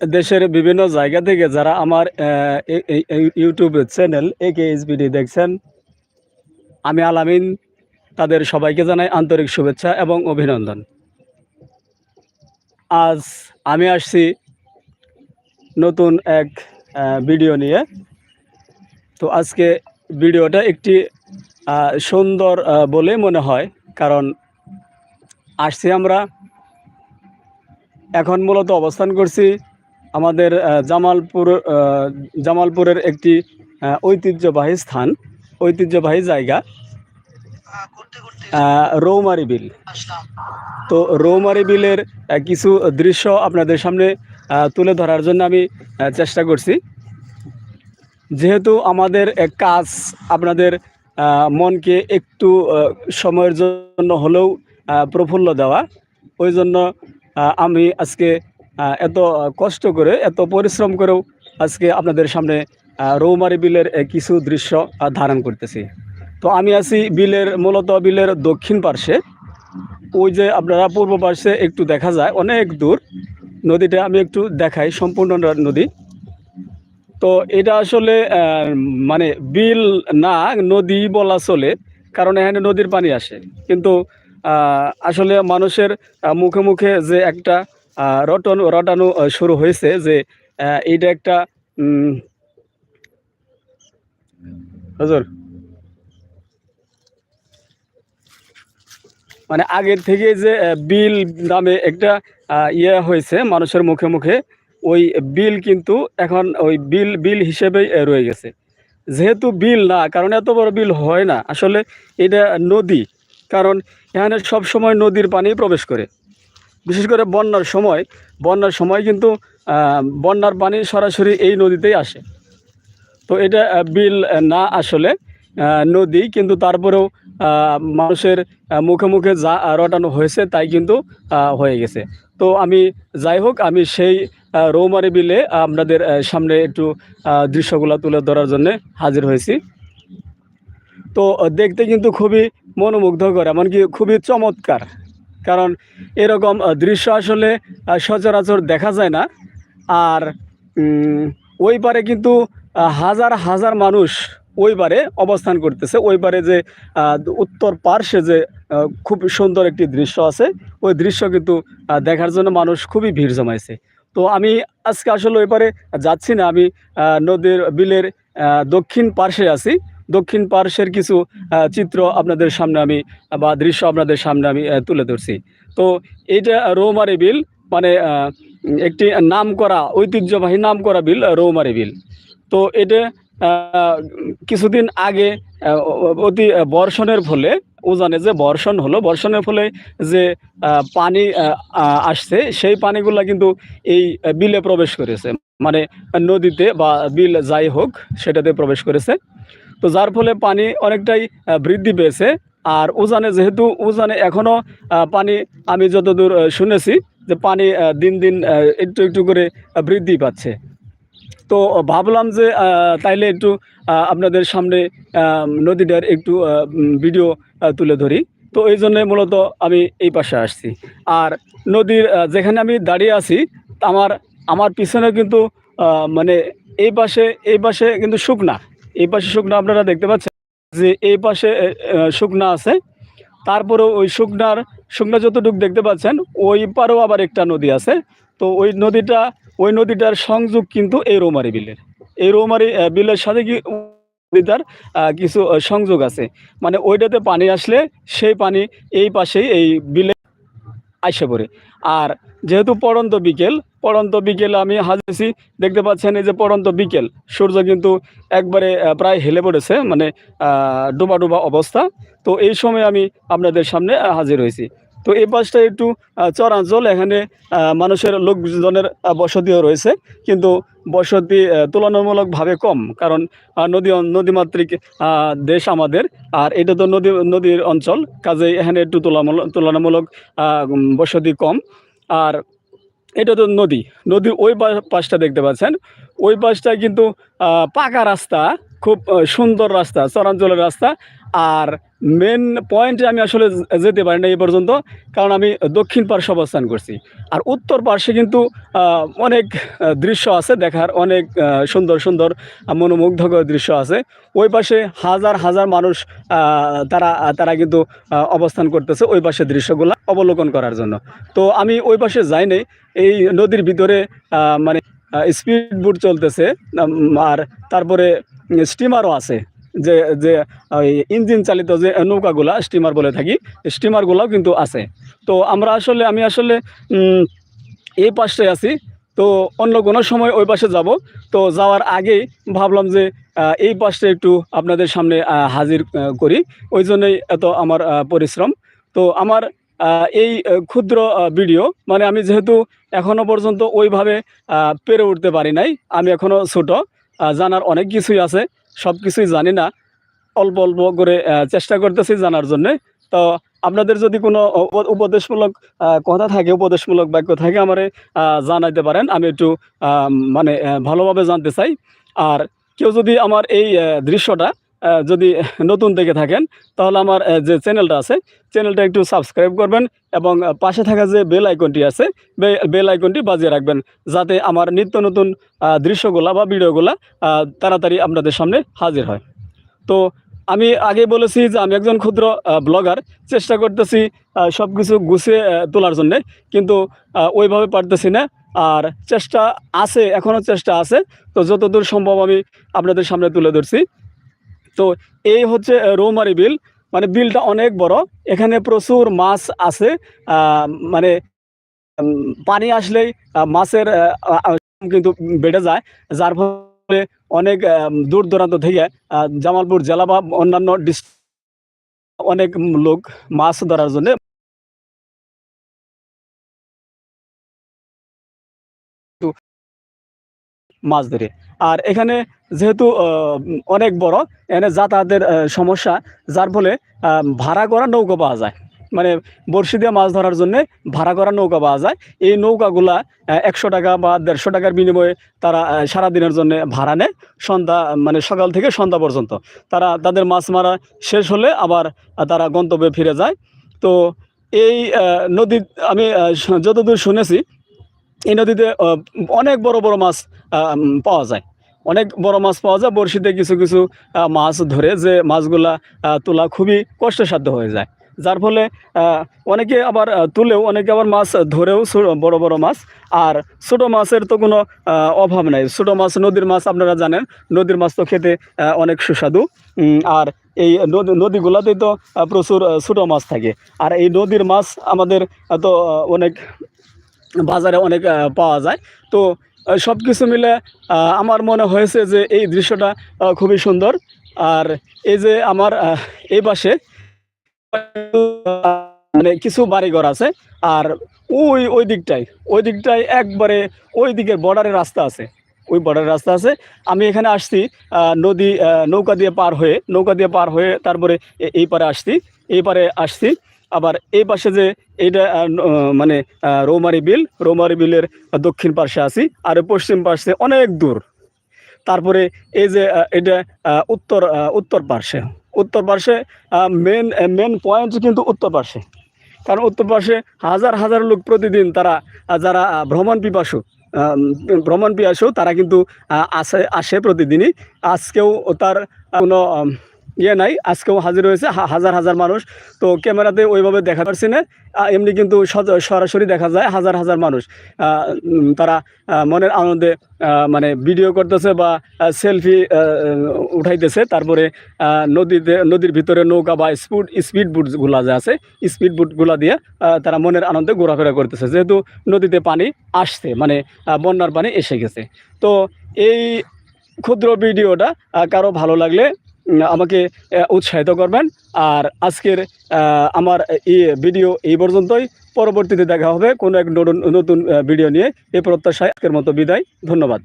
দেশের বিভিন্ন জায়গা থেকে যারা আমার ইউটিউব চ্যানেল এ কে এইচবিডি দেখছেন, আমি আলামিন তাদের সবাইকে জানাই আন্তরিক শুভেচ্ছা এবং অভিনন্দন। আজ আমি আসছি নতুন এক ভিডিও নিয়ে। তো আজকে ভিডিওটা একটি সুন্দর বলে মনে হয়, কারণ আসছি আমরা। এখন মূলত অবস্থান করছি আমাদের জামালপুর জামালপুরের একটি ঐতিহ্যবাহী স্থান ঐতিহ্যবাহী জায়গা রৌমারি বিল। তো রৌমারি বিলের কিছু দৃশ্য আপনাদের সামনে তুলে ধরার জন্য আমি চেষ্টা করছি। যেহেতু আমাদের এক কাজ আপনাদের মনকে একটু সময়ের জন্য হলেও প্রফুল্ল দেওয়া ওই জন্য আমি আজকে এত কষ্ট করে, এত পরিশ্রম করেও আজকে আপনাদের সামনে রৌমারি বিলের কিছু দৃশ্য ধারণ করতেছি। তো আমি আছি বিলের, মূলত বিলের দক্ষিণ পার্শ্বে। ওই যে আপনারা পূর্ব পার্শ্বে একটু দেখা যায়, অনেক দূর। নদীটা আমি একটু দেখাই, সম্পূর্ণ নদী। তো এটা আসলে মানে বিল না, নদী বলা চলে, কারণ এখানে নদীর পানি আসে। কিন্তু আসলে মানুষের মুখে মুখে যে একটা রটন রটানো শুরু হয়েছে যে এইটা একটা হুজুর। মানে আগের থেকে যে বিল নামে একটা ইয়ে হয়েছে মানুষের মুখে মুখে, ওই বিল কিন্তু এখন ওই বিল বিল হিসেবেই রয়ে গেছে। যেহেতু বিল না, কারণ এত বড় বিল হয় না। আসলে এটা নদী, কারণ এখানে সব সময় নদীর পানি প্রবেশ করে। বিশেষ করে বন্যার সময় বন্যার সময় কিন্তু বন্যার পানি সরাসরি এই নদীতেই আসে। তো এটা বিল না আসলে নদী কিন্তু তারপরেও মানুষের মুখে মুখে যা রটানো হয়েছে তাই কিন্তু হয়ে গেছে। তো আমি যাই হোক, আমি সেই রৌমারি বিলে আপনাদের সামনে একটু দৃশ্যগুলো তুলে ধরার জন্য হাজির হয়েছি। তো দেখতে কিন্তু খুবই মনোমুগ্ধকর, এমনকি খুবই চমৎকার। কারণ এরকম দৃশ্য আসলে সচরাচর দেখা যায় না। আর ওই পারে কিন্তু হাজার হাজার মানুষ ওই পারে অবস্থান করতেছে। ওই পারে যে উত্তর পার্শ্বে যে খুব সুন্দর একটি দৃশ্য আছে, ওই দৃশ্য কিন্তু দেখার জন্য মানুষ খুবই ভিড় জমাইছে। তো আমি আজকে আসলে ওই পারে যাচ্ছি না। আমি নদীর বিলের দক্ষিণ পার্শ্বে আছি। দক্ষিণ পার্শ্বের কিছু চিত্র আপনাদের সামনে আমি, বা দৃশ্য আপনাদের সামনে আমি তুলে ধরছি। তো এইটা রৌমারি বিল মানে একটি নাম করা ঐতিহ্যবাহী নাম করা বিল, রৌমারি বিল। তো এটা কিছুদিন আগে অতি বর্ষণের ফলে, উজানে যে বর্ষণ হলো, বর্ষণের ফলে যে পানি আসছে, সেই পানিগুলো কিন্তু এই বিলে প্রবেশ করেছে। মানে নদীতে বা বিল যাই হোক, সেটাতে প্রবেশ করেছে। তো যার ফলে পানি অনেকটাই বৃদ্ধি পেয়েছে। আর উজানে যেহেতু, উজানে এখনও পানি আমি যতদূর শুনেছি যে পানি দিন দিন একটু একটু করে বৃদ্ধি পাচ্ছে। তো ভাবলাম যে তাইলে একটু আপনাদের সামনে নদীটার একটু ভিডিও তুলে ধরি। তো এই জন্যে মূলত আমি এই পাশে আসছি। আর নদীর যেখানে আমি দাঁড়িয়ে আছি, আমার আমার পিছনে কিন্তু মানে এই পাশে এই পাশে কিন্তু শুকনা। এই পাশে শুকনো আপনারা দেখতে পাচ্ছেন যে এই পাশে শুকনা আছে। তারপরেও ওই শুকনার, শুকনা যতটুকু দেখতে পাচ্ছেন, ওই পারেও আবার একটা নদী আছে। তো ওই নদীটা, ওই নদীটার সংযোগ কিন্তু এই রৌমারি বিলের। এই রৌমারি বিলের সাথে কি নদীটার কিছু সংযোগ আছে। মানে ওইটাতে পানি আসলে সেই পানি এই পাশেই, এই বিলে আইসে পড়ে। আর যেহেতু পড়ন্ত বিকেল পড়ন্ত বিকেল আমি হাজেছি, দেখতে পাচ্ছেন এই যে পড়ন্ত বিকেল, সূর্য কিন্তু একবারে প্রায় হেলে পড়েছে মানে ডুবা ডুবা অবস্থা। তো এই সময় আমি আপনাদের সামনে হাজির হয়েছি। তো এই পাশটা একটু চরাঞ্চল এখানে মানুষের লোকজনের বসতিও রয়েছে। কিন্তু বসতি তুলনামূলকভাবে কম, কারণ নদী, নদীমাতৃক দেশ আমাদের। আর এটা তো নদী, নদীর অঞ্চল, কাজেই এখানে একটু তুলনামূলক তুলনামূলক বসতি কম। আর এটা তো নদী, নদীর ওই পাশটা দেখতে পাচ্ছেন। ওই পাশটায় কিন্তু পাকা রাস্তা, খুব সুন্দর রাস্তা চরাঞ্চলের রাস্তা। আর মেন পয়েন্টে আমি আসলে যেতে পারি না এই পর্যন্ত, কারণ আমি দক্ষিণ পার্শ্বে অবস্থান করছি। আর উত্তর পার্শ্বে কিন্তু অনেক দৃশ্য আছে দেখার, অনেক সুন্দর সুন্দর মনোমুগ্ধকর দৃশ্য আছে। ওই পাশে হাজার হাজার মানুষ তারা তারা কিন্তু অবস্থান করতেছে ওই পাশে দৃশ্যগুলো অবলোকন করার জন্য। তো আমি ওই পাশে যাই নাই, এই নদীর ভিতরে মানে স্পিড বোট চলতেছে আর তারপরে স্টিমারও আছে। যে যে ইঞ্জিন চালিত যে নৌকাগুলা স্টিমার বলে থাকি স্টিমারগুলাও কিন্তু আছে। তো আমরা আসলে, আমি আসলে এই পাশটায় আছি। তো অন্য কোনো সময় ওই পাশে যাব। তো যাওয়ার আগেই ভাবলাম যে এই পাশটা একটু আপনাদের সামনে হাজির করি। ওই জন্যই এত আমার পরিশ্রম। তো আমার এই ক্ষুদ্র ভিডিও মানে আমি যেহেতু এখনও পর্যন্ত ওইভাবে পেরে উঠতে পারি নাই, আমি এখনও ছোট জানার অনেক কিছুই আছে। সব কিছুই জানি না। অল্প অল্প করে চেষ্টা করতেছি জানার জন্যে। তো আপনাদের যদি কোনো উপদেশমূলক কথা থাকে, উপদেশমূলক বাক্য থাকে, আমারে জানাইতে পারেন। আমি একটু মানে ভালোভাবে জানতে চাই। আর কেউ যদি আমার এই দৃশ্যটা যদি নতুন দেখে থাকেন, তাহলে আমার যে চ্যানেলটা আছে চ্যানেলটা একটু সাবস্ক্রাইব করবেন এবং পাশে থাকা যে বেল আইকনটি আছে বেল আইকনটি বাজিয়ে রাখবেন, যাতে আমার নিত্য নতুন দৃশ্যগুলা বা ভিডিওগুলা তাড়াতাড়ি আপনাদের সামনে হাজির হয়। তো আমি আগে বলেছি যে আমি একজন ক্ষুদ্র ব্লগার চেষ্টা করতেছি সব কিছু গুছিয়ে তোলার জন্যে, কিন্তু ওইভাবে পারতেছি না, আর চেষ্টা আছে এখনও চেষ্টা আছে, তো যতদূর সম্ভব আমি আপনাদের সামনে তুলে ধরছি। তো এই হচ্ছে রৌমারি বিল। মানে বিলটা অনেক বড়। এখানে প্রচুর মাছ আছে। মানে পানি আসলেই মাছের কিন্তু বেড়ে যায়। যার ফলে অনেক দূর দূরান্ত থেকে জামালপুর জেলা বা অন্যান্য অনেক লোক মাছ ধরার জন্য মাছ ধরে। আর এখানে যেহেতু অনেক বড় এখানে যাতায়াতের সমস্যা যার ফলে ভাড়া করা নৌকা পাওয়া যায়। মানে বড়শি দিয়ে মাছ ধরার জন্য ভাড়া করা নৌকা পাওয়া যায়। এই নৌকাগুলা একশো টাকা বা দেড়শো টাকার বিনিময়ে তারা আহ, সারাদিনের জন্য ভাড়া নেয়। সন্ধ্যা মানে সকাল থেকে সন্ধ্যা পর্যন্ত। তারা তাদের মাছ মারা শেষ হলে আবার তারা গন্তব্যে ফিরে যায়। তো এই নদী আমি যতদূর শুনেছি এই নদীতে অনেক বড় বড় মাছ পাওয়া যায়। অনেক বড় মাছ পাওয়া যায়, বড়শিতে কিছু কিছু মাছ ধরে যে মাছগুলা তোলা খুবই কষ্টসাধ্য হয়ে যায়। যার ফলে অনেকে আবার তুলেও, অনেকে আবার মাছ ধরেও বড় বড় মাছ। আর ছোট মাছের তো কোনো অভাব নাই। ছোট মাছ, নদীর মাছ আপনারা জানেন, নদীর মাছ তো খেতে অনেক সুস্বাদু। আর এই নদী, নদীগুলোতেই তো প্রচুর ছোট মাছ থাকে। আর এই নদীর মাছ আমাদের তো অনেক বাজারে অনেক পাওয়া যায়। তো সব কিছু মিলে আমার মনে হয়েছে যে এই দৃশ্যটা খুবই সুন্দর। আর এই যে আমার এই পাশে মানে কিছু বাড়িঘর আছে, আর ওই ওই দিকটায় ওই দিকটায় একবারে ওই দিকের বর্ডারের রাস্তা আছে। ওই বর্ডারের রাস্তা আছে। আমি এখানে আসছি নদী নৌকা দিয়ে পার হয়ে, নৌকা দিয়ে পার হয়ে তারপরে এই পারে আসছি, এই পারে আসছি। আবার এই পাশে যে এইটা মানে রৌমারি বিল, রৌমারি বিলের দক্ষিণ পাশে আছি, আর পশ্চিম পাশে অনেক দূর। তারপরে এই যে এটা উত্তর উত্তর পার্শ্বে। উত্তর পার্শ্বে মেন মেন পয়েন্ট কিন্তু উত্তর পার্শ্বে। কারণ উত্তর পার্শ্বে হাজার হাজার লোক প্রতিদিন তারা যারা ভ্রমণ পিপাসু ভ্রমণ পিপাসু, তারা কিন্তু আসে আসে প্রতিদিনই। আজকেও তার কোনো ইয়ে নাই, আজকেও হাজির হয়েছে হাজার হাজার মানুষ। তো ক্যামেরাতে ওইভাবে দেখা পারছি না এমনি কিন্তু সরাসরি দেখা যায় হাজার হাজার মানুষ। তারা মনের আনন্দে মানে ভিডিও করতেছে বা সেলফি উঠাইতেছে। তারপরে নদীতে, নদীর ভিতরে নৌকা বা স্পুড স্পিড বুটগুলা যে আছে, স্পিড বুটগুলা দিয়ে তারা মনের আনন্দে ঘোরাফেরা করতেছে। যেহেতু নদীতে পানি আসছে মানে বন্যার পানি এসে গেছে। তো এই ক্ষুদ্র ভিডিওটা কারও ভালো লাগলে আমাকে উৎসাহিত করবেন। আর আজকের আমার এই ভিডিও এই পর্যন্তই। পরবর্তীতে দেখা হবে কোনো এক নতুন ভিডিও নিয়ে। এই প্রত্যাশায় আজকের মতো বিদায়। ধন্যবাদ।